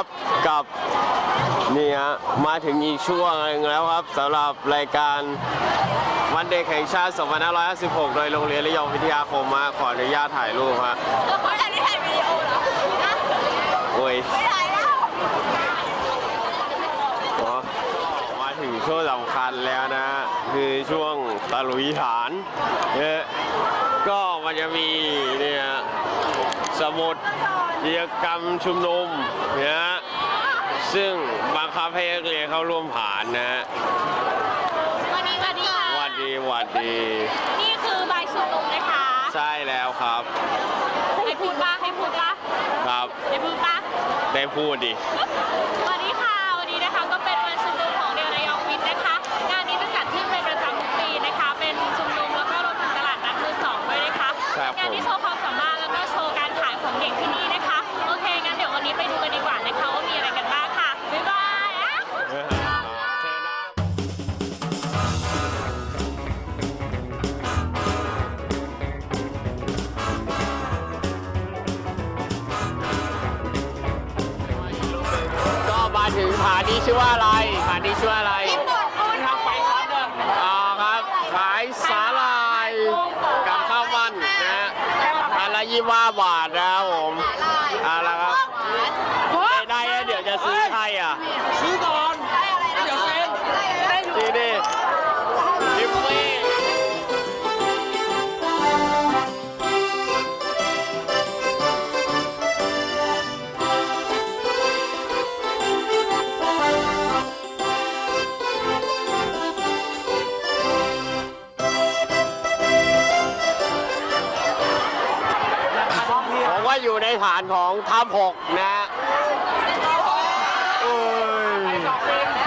วัสดีครับกับนี่ฮะมาถึงอีกช่วงหนึงแล้วครับสำหรับรายการวันเด็กแห่งชาติ2556 โดยโรงเรียนระยองวิทยาคมมาขออนุญาตถ่ายรูปฮะไม่ได้ถ่ายวิดีโอเหรอนะโอ้ยไม่ถ่ายแล้วอ๋อมาถึงช่วงสำคัญแล้วนะ คือช่วงตะลุยฐานเนี่ยก็มันจะมีเนี่ยสมุด กิจกรรมชุมนุมเนี่ยซึ่งบังคับให้นักเรียนเข้าร่วมผ่านนะฮะวันนี้วันนี้ค่ะหวัดดีหวัดดี นี่คือใบชุมนุมนะคะใช่แล้วครับให้พูดป่ะให้พูดป่ะครับให้พูดป่ะได้พูดดิ วันนี้ค่ะวันนี้นะคะ ว่าบาทนะ 2ทับ6นะฮะเอ้ย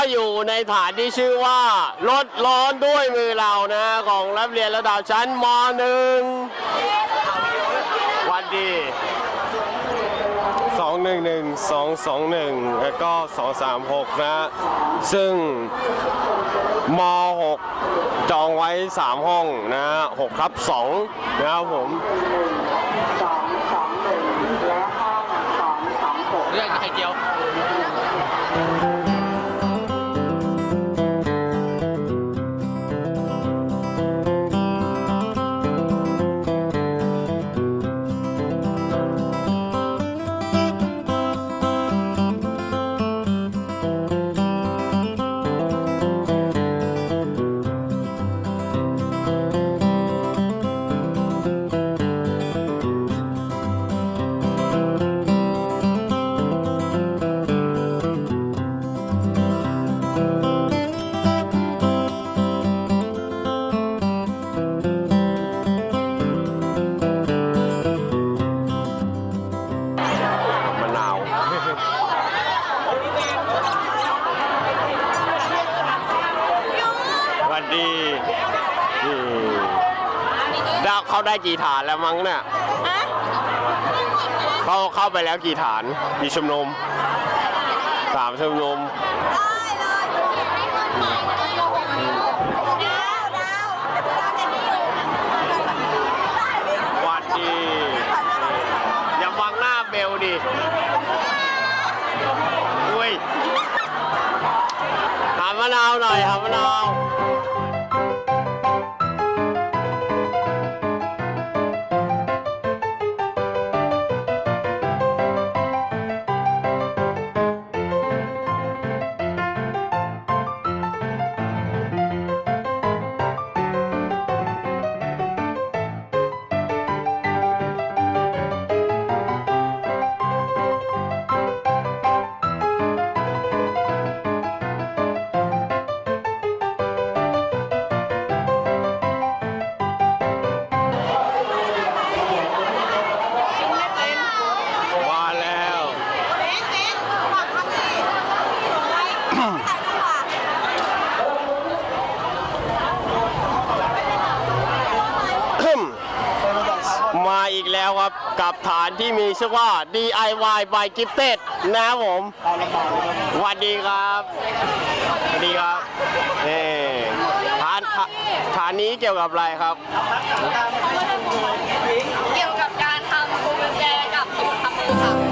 ก็อยู่ในฐานที่ชื่อว่าลดร้อนด้วยมือเรานะของรับเรียนระดับชั้นมหนึ่งวันดีสองหนึ่งหนึ่งสองสองหนึ่งแล้วก็สองสามหกนะ ซึ่งมหกจองไว้สามห้องนะหกทับสองนะครับผมสองสองหนึ่งและห้องสองสองหกเรื่องไข่เจียว สวัสดีนี่ได้เข้าได้กี่ฐานแล้วมั้งเนี่ยเข้าเข้าไปแล้วกี่ฐานกี่ชุมนุมสามชุมนุม แล้วครับ กับฐานที่มีชื่อว่า DIY by Gifted นะครับผมสวัสดีครับสวัสดีครับเอ่ฐานฐานนี้เกี่ยวกับอะไรครับ เกี่ยวกับการทำกุญแจกับผิวทำมือค่ะ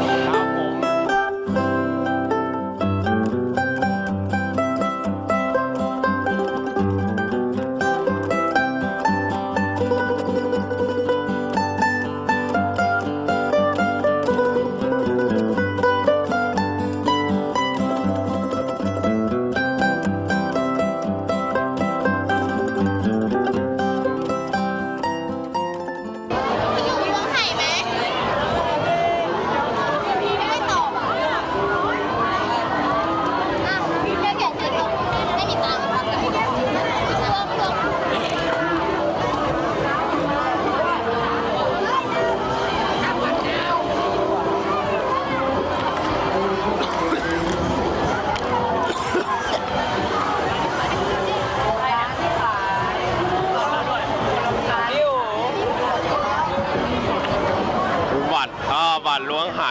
าบัตรล้วงไห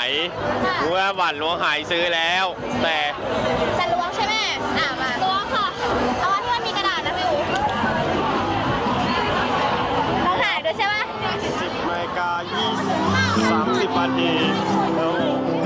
รู้ว่าบัตรล้วงไหซื้อแล้ว แต่จะล้วงใช่ไหมอะมาล้วงค่ะเอาอันที่มันมีกระดาษนะพี่อู๋ต้องถ่ายด้วยใช่ไหม10นาฬิกา20 30นาทีครับ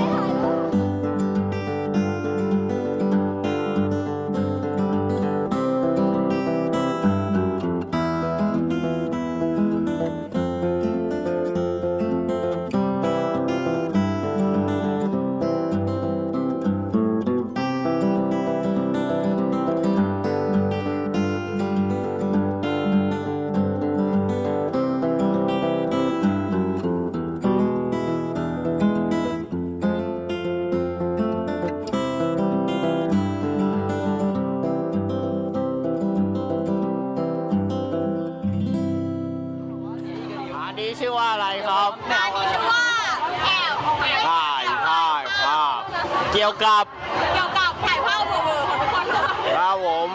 ครับอันนี้ชื่อว่าแอลถ่ายถ่ายภาพเกี่ยวกับเกี่ยวกับถ่ายภาพเบอร์ของทุกคนค่ะครับผม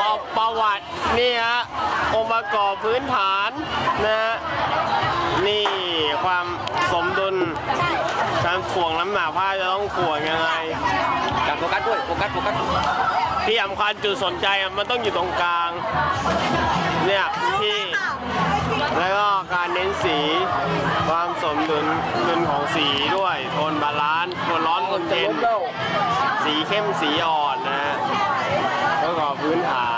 ประประวัตินี่ฮะองค์ประกอบพื้นฐานนะฮะนี่ความสมดุลการถ่วงน้ำหนักผ้าจะต้องถ่วงยังไงการโฟกัสด้วยโฟกัสโฟกัสที่สำคัญจุดสนใจอะมันต้องอยู่ตรงกลางเนี่ยที่ แล้วก็การเน้นสี ความสมดุลของสีด้วย โทนบาลานซ์โทนร้อนโทนเย็น สีเข้มสีอ่อนนะะแล้วก็พื้นฐาน